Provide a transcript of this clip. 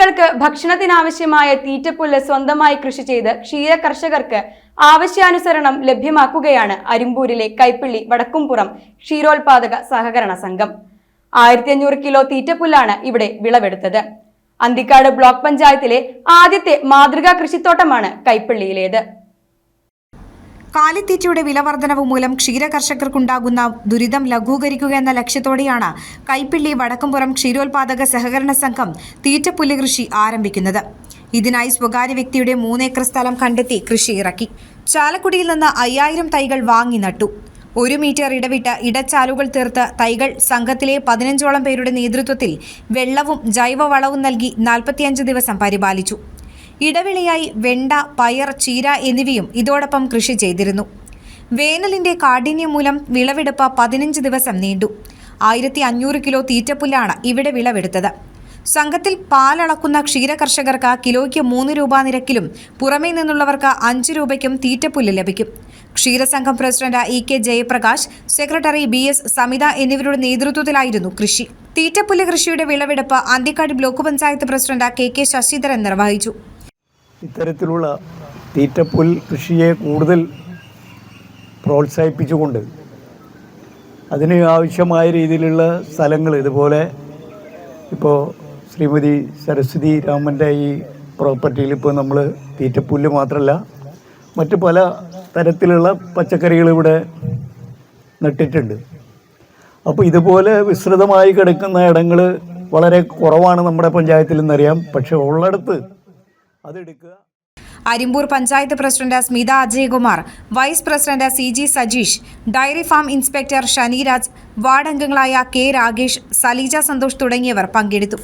കോഴികൾക്ക് ഭക്ഷണത്തിനാവശ്യമായ തീറ്റപ്പുല്ല് സ്വന്തമായി കൃഷി ചെയ്ത് ക്ഷീര കർഷകർക്ക് ആവശ്യാനുസരണം ലഭ്യമാക്കുകയാണ് അരിമ്പൂരിലെ കൈപ്പിള്ളി വടക്കുംപുറം ക്ഷീരോത്പാദക സഹകരണ സംഘം. ആയിരത്തി അഞ്ഞൂറ് കിലോ തീറ്റപ്പുല്ലാണ് ഇവിടെ വിളവെടുത്തത്. അന്തിക്കാട് ബ്ലോക്ക് പഞ്ചായത്തിലെ ആദ്യത്തെ മാതൃകാ കൃഷിത്തോട്ടമാണ് കൈപ്പിള്ളിയിലേത്. കാലിത്തീറ്റയുടെ വിലവർധനവ് മൂലം ക്ഷീര കർഷകർക്കുണ്ടാകുന്ന ദുരിതം ലഘൂകരിക്കുക എന്ന ലക്ഷ്യത്തോടെയാണ് കൈപ്പിള്ളി വടക്കുംപുറം ക്ഷീരോത്പാദക സഹകരണ സംഘം തീറ്റപ്പുല്ല് കൃഷി ആരംഭിക്കുന്നത്. ഇതിനായി സ്വകാര്യ വ്യക്തിയുടെ മൂന്നേക്കർ സ്ഥലം കണ്ടെത്തി കൃഷി ഇറക്കി. ചാലക്കുടിയിൽ നിന്ന് അയ്യായിരം തൈകൾ വാങ്ങി നട്ടു. ഒരു മീറ്റർ ഇടവിട്ട് ഇടച്ചാലുകൾ തീർത്ത് തൈകൾ സംഘത്തിലെ പതിനഞ്ചോളം പേരുടെ നേതൃത്വത്തിൽ വെള്ളവും ജൈവവളവും നൽകി നാൽപ്പത്തിയഞ്ച് ദിവസം പരിപാലിച്ചു. ഇടവിളയായി വെണ്ട പയർ ചീര എന്നിവയും ഇതോടൊപ്പം കൃഷി ചെയ്തിരുന്നു. വേനലിന്റെ കാഠിന്യം മൂലം വിളവെടുപ്പ് പതിനഞ്ച് ദിവസം നീണ്ടു. ആയിരത്തി അഞ്ഞൂറ് കിലോ തീറ്റപ്പുല്ലാണ് ഇവിടെ വിളവെടുത്തത്. സംഘത്തിൽ പാലളക്കുന്ന ക്ഷീരകർഷകർക്ക് കിലോയ്ക്ക് മൂന്ന് രൂപ നിരക്കിലും പുറമേ നിന്നുള്ളവർക്ക് അഞ്ച് രൂപയ്ക്കും തീറ്റപ്പുല്ല് ലഭിക്കും. ക്ഷീരസംഘം president E K Jayaprakash secretary B S Samitha എന്നിവരുടെ നേതൃത്വത്തിലായിരുന്നു കൃഷി. തീറ്റപ്പുല്ല് കൃഷിയുടെ വിളവെടുപ്പ് Anthikad block panchayat president K K Sasidharan നിർവഹിച്ചു. ഇത്തരത്തിലുള്ള തീറ്റപ്പുൽ കൃഷിയെ കൂടുതൽ പ്രോത്സാഹിപ്പിച്ചുകൊണ്ട് അതിന് ആവശ്യമായ രീതിയിലുള്ള സ്ഥലങ്ങൾ ഇതുപോലെ ഇപ്പോൾ ശ്രീമതി സരസ്വതി രാമന്റെ ഈ പ്രോപ്പർട്ടിയിൽ ഇപ്പോൾ നമ്മൾ തീറ്റപ്പുല്ല് മാത്രമല്ല മറ്റ് പല തരത്തിലുള്ള പച്ചക്കറികൾ ഇവിടെ നട്ടിട്ടുണ്ട്. അപ്പോൾ ഇതുപോലെ വിസ്തൃതമായി കിടക്കുന്ന ഇടങ്ങൾ വളരെ കുറവാണ് നമ്മുടെ പഞ്ചായത്തിൽ നിന്നറിയാം പക്ഷെ ഉള്ളിടത്ത് അതെടുക്കുക. Arimpur panchayat president Smitha Ajayakumar vice president C G Sajeesh dairy farm inspector Shaniraj ward അംഗങ്ങളായ കെ രാഗേഷ് സലീജ സന്തോഷ് തുടങ്ങിയവർ പങ്കെടുത്തു.